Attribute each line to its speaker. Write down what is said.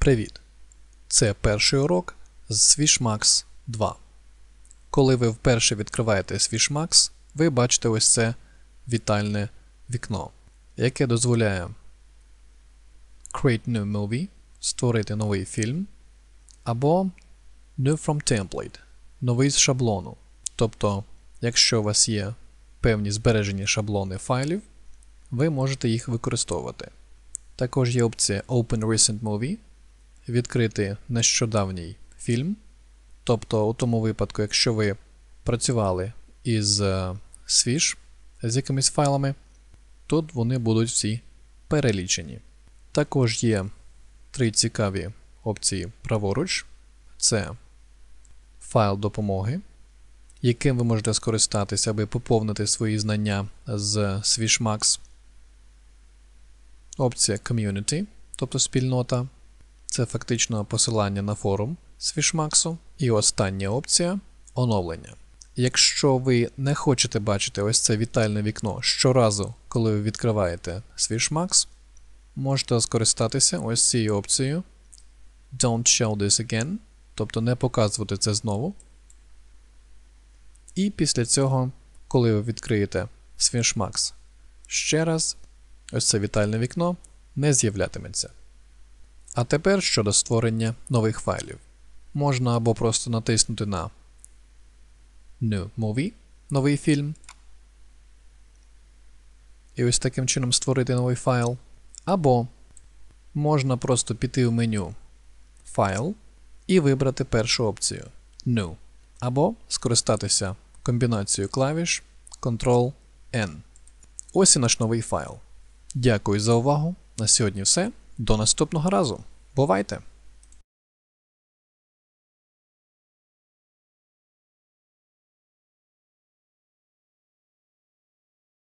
Speaker 1: Привіт! Це перший урок з Swishmax 2. Коли ви вперше відкриваєте Swishmax, ви бачите ось це вітальне вікно, яке дозволяє Create New Movie, створити новий фільм, або New from Template, новий з шаблону. Тобто, якщо у вас є певні збережені шаблони файлів, ви можете їх використовувати. Також є опція Open Recent Movie, відкрити нещодавній фільм. Тобто, у тому випадку, якщо ви працювали із е, Swish з якимись файлами, тут вони будуть всі перелічені. Також є три цікаві опції праворуч: це файл допомоги, яким ви можете скористатися, аби поповнити свої знання з Swishmax. Опція Community, тобто спільнота. Це фактично посилання на форум Swishmax. І остання опція оновлення. Якщо ви не хочете бачити ось це вітальне вікно щоразу, коли ви відкриваєте Swishmax, можете скористатися ось цією опцією Don't show this again, тобто не показувати це знову. І після цього, коли ви відкриєте Swishmax ще раз, ось це вітальне вікно не з'являтиметься. А тепер щодо створення нових файлів. Можна або просто натиснути на New Movie, новий фільм. І ось таким чином створити новий файл. Або можна просто піти в меню Файл і вибрати першу опцію New. Або скористатися комбінацією клавіш Ctrl-N. Ось і наш новий файл. Дякую за увагу. На сьогодні все. До наступного разу. Бувайте!